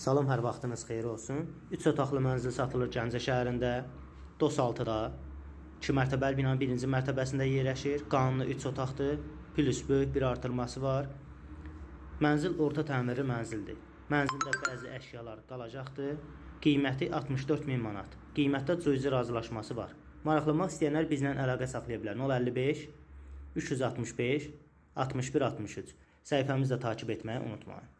Salam, hər vaxtınız xeyir olsun. 3 otaqlı mənzil satılır Gəncə şəhərində, DOS 6-da. 2 mərtəbəli binanın birinci mərtəbəsində yerləşir. Qanunlu 3 otaqdır, plus böyük bir artırması var. Mənzil orta təmirli mənzildir. Mənzildə bəzi əşyalar qalacaqdır. Qiyməti 64 min manat. Qiymətdə cüzi razılaşması var. Maraqlanmaq istəyənlər bizlə əlaqə saxlaya bilər. 055 365 61 63. Səhifəmizi də takib etməyi unutmayın.